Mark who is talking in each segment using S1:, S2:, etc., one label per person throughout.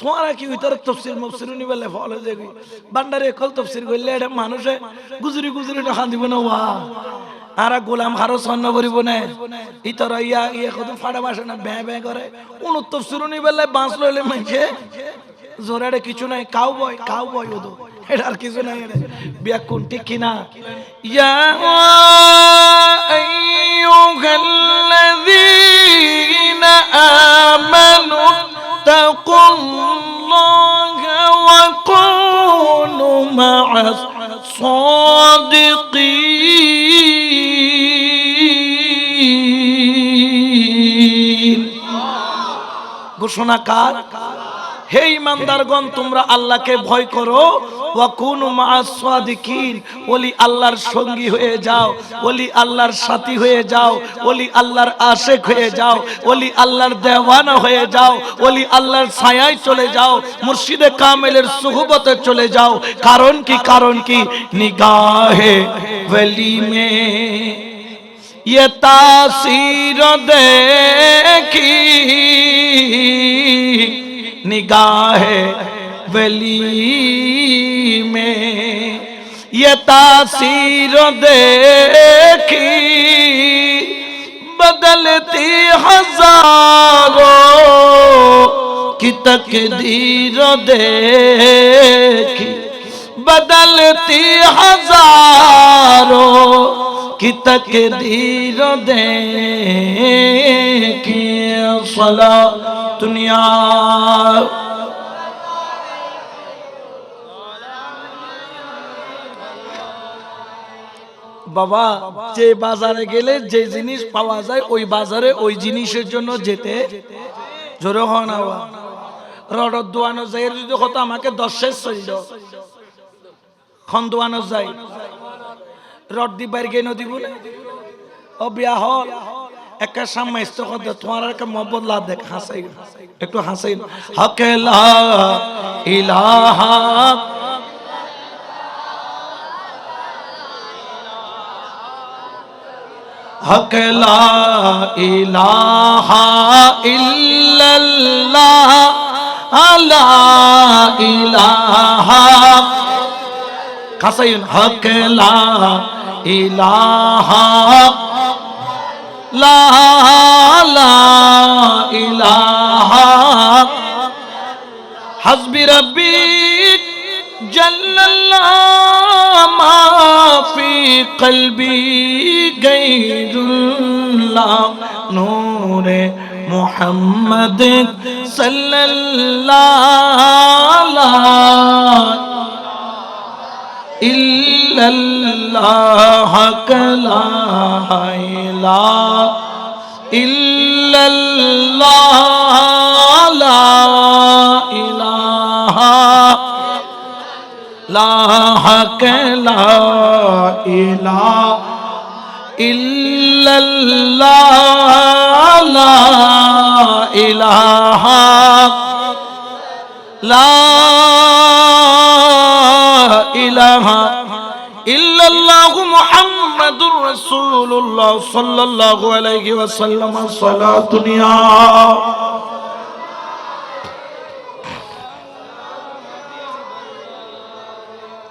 S1: তোমারা কি হইতার তফসির মফসির নিবেলে ফল হয়ে যাবি? বান্ডারে কল তফসির করলে এটা মানুষে গুজরি গুজরি টাকা দিব না, ওয়া। আর গোলাম হারো স্বর্ণ করিব না। ইতর ইয়া ইয়ে কত ফাড়া বাসে না ব্যাঁ ব্যাঁ করে। কোন তফসির নিবেলে বাঁশ লইলে মাইছে জোরে কিছু নাই কাউ বয় কাউ বয় ওদো। এটা আর কিছু নাই এটা। বিয়া কোন ঠিক কিনা ইয়া আইয়ুহাল্লাযীনা আমানু তাকুল্লাহা الله وكونوا مع الصادقين. ঘোষণা কার? হে ইমানদারগণ তোমরা আল্লাহকে ভয় করো। ওয়া কুনু মা'আস সাদিকিন ওলি আল্লাহর সঙ্গী হয়ে যাও ওলি আল্লাহর সাথী হয়ে যাও ওলি আল্লাহর আশেক হয়ে যাও ওলি আল্লাহর দেওয়ানা হয়ে যাও ওলি আল্লাহর ছায়ায় চলে যাও মুর্শিদে কামেলের সুহবতে চলে যাও কারণ কি কারণ কি নিগাহে ওলি মে ये तासीर देखी निगाह वली में ये तासीर देखी बदलती हजारों की तकदीर देखी बदलती हजारों की तकदीर देखी सला दुनिया বাবা, যে বাজারে গেলে যে জিনিস পাওয়া যায়, ওই বাজারে ওই জিনিসের জন্য যেতে। জোরে হওয়া না হওয়া রডর দোয়ানো যাই যদি কত আমাকে দশ শেষ চলল খন দোয়ানো যায় রড দি বাইর গেনো দিব ও বিয়া হল একটা সামনে ইস্ত তোমার একটা মহব্বত লা দেখ হাসাই একটু হাসাই হকেলা ইলাহা হক লা ইলাহা ইল্লাল্লাহ আলা ইলাহা। কাসাইন হক লা ইলাহা লা লা ইলাহা। হাসবি ما في قلبي غير الله نور محمد صلى الله إلا الله كلا إله إلا الله لا إله লাহক ইলা ইল্লাল্লাহ ইলাহা লা ইলাহা ইল্লাল্লাহ মুহাম্মাদুর রাসূলুল্লাহ সাল্লাল্লাহু আলাইহি ওয়াসাল্লাম সালাতুনিয়া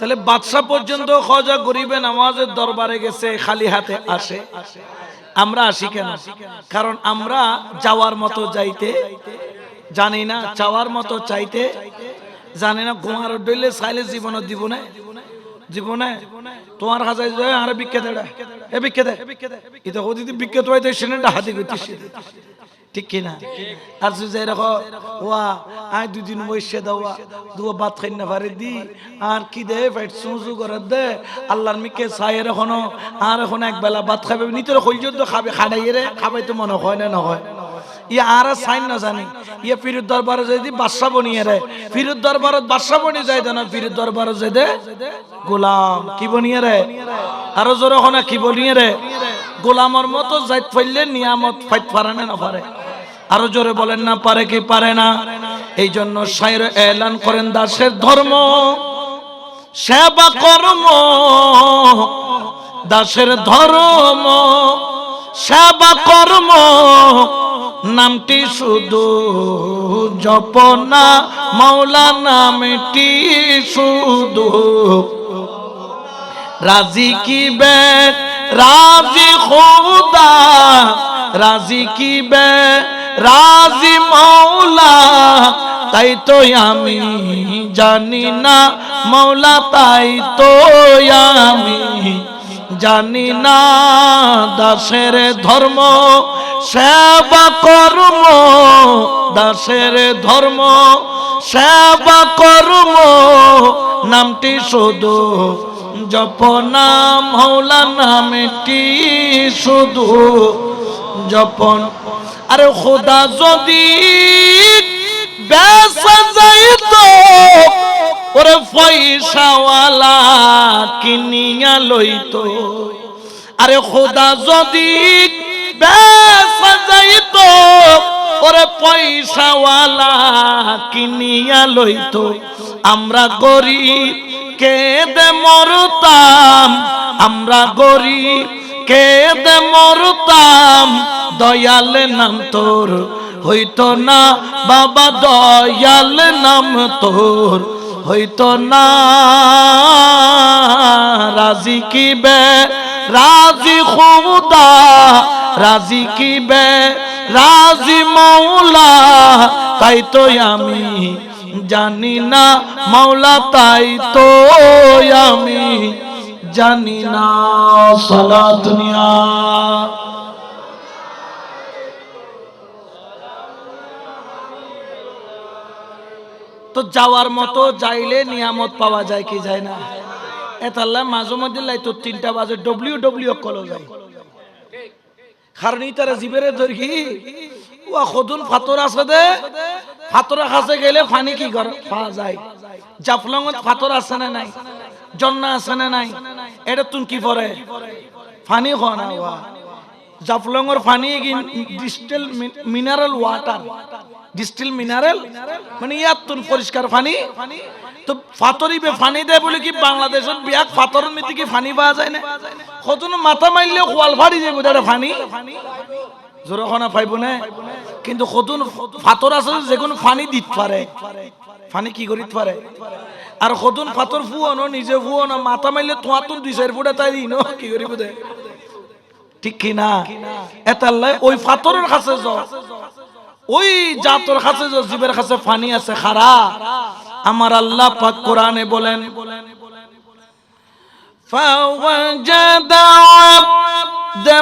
S1: তাহলে বাদশাহ পর্যন্ত খজা গরিবে নামাজের দরবারে গেছে, খালি হাতে আসে। আমরা আসি কেন? কারণ আমরা যাওয়ার মতো যাইতে জানি না, চাওয়ার মতো চাইতে জানি না ঘুমার ডইলে চাইলে জীবনত দিব না জীবনে তোমার কাছে আর বিখ্যাত এ বিখ্যাত এটা ওদিকে বিখ্যাত হইতে সেটা হাতি করতেছি ঠিক কিনা? আর যাই রাখো ওয়া আই দুদিন বসে দাওয়া দুয়া ভাত খাই না পারে দি আর কি দে পেট সুসু করে দে আল্লাহর মিকে সায়ের এখনও আর এখন এক বেলা ভাত খাবে নিতে কই যদ্দ খাবে খাড়াই রে খাবাই তো মনে হয় না না হয় ইয়া আর সাইন না জানি ইয়া ফিরুদ দরবারে যদি বাদশা বনিয়ে রে ফিরুদ দরবারত বাদশা বনি যায় না ফিরুদ দরবারে দে গোলাম কি বনিয়ে রে আরও জোরে হনা কি বনিয়ে রে গোলামর মতো যাইত ফেললে নিয়ামত ফাইট পারে না না পারে আরও জোরে বলেন না, পারে কি পারে না? এই জন্য শায়ের এলান করেন দাসের ধর্ম, সেবা কর্ম, দাসের ধর্ম, সেবা কর্ম। নামটি শুধু জপনা মাওলা নামটি শুধু। রাজি কি বে? রাজি খুদা, রাজি কি বে? রাজি মৌলা, তাই তো আমি জানি না। মৌলা, তাই তো আমি জানি না। দাসের ধর্ম, সেবা কর্ম, দাসের ধর্ম, সেবা কর্ম, নামটি শুধু জপ নাম হৌলা নামটি শুধু জপন আরে খোদা যদি বেসা যাইতো, ওরে পয়সাওয়ালা কিনিয়া লইতো। আরে খোদা যদি বেসা যাইতো, ওরে পয়সাওয়ালা কিনিয়া লইতো। আমরা গরিব, কেদে মরতাম, আমরা গরিব কেদে মরতাম, দয়াল নাম তোর। হইতো না বাবা, দয়াল নাম তোর। হইতো না, রাজি কি বে রাজি খুদা, রাজি কি বে রাজি মৌলা, তাই তো আমি জানি না, মৌলা, তাই তো আমি। জানি না সালা দুনিয়া তো যাওয়ার মতো যাইলে নিয়ামত পাওয়া যায় কি যায় না? এতাল্লা মাঝে মধ্যে লাই তো তিনটা বাজে ডব্লিউ ডব্লিউ কলো যায়। কারণ তারা জীবের ধরি ও খদুন ফাতর আছে দে। ফাতর কাছে গেলে পানি কি করে পাওয়া যায়। জাফলঙত ফাতর আছে না নাই? জন্না আছে না নাই? এটা তুমি কি পরে? পানি খাওয়া না ওয়া জাফলঙর পানি distil mineral water distil mineral মানে ইয়াত তুন পরিষ্কার পানি তো ফাতরিবে পানি দেয় বলে কি বাংলাদেশের বিয়াক ফাতরের মিতি কি পানি পাওয়া যায় না? কতনো মাথা মারলে খোয়াল ফাড়ি যাবে এটা পানি জোরখানা পাইব না? কিন্তু কতন ফাতর আছে যে কোনো পানি দিত পারে পানি কি করিত পারে আর কতন ফাতর ফুয়ানো নিজে ফুয়ানো মাথা মারলে তোমার তো দুই চার ফুটা তাই দিন কি করিব দে ঠিক কি না এতাল্লাই ওই ফাতরের কাছে যাও ওই জাতর কাছে যাও জীবের কাছে পানি আছে খারা আমার আল্লাহ পাক কোরআনে বলেন فوجد عبدا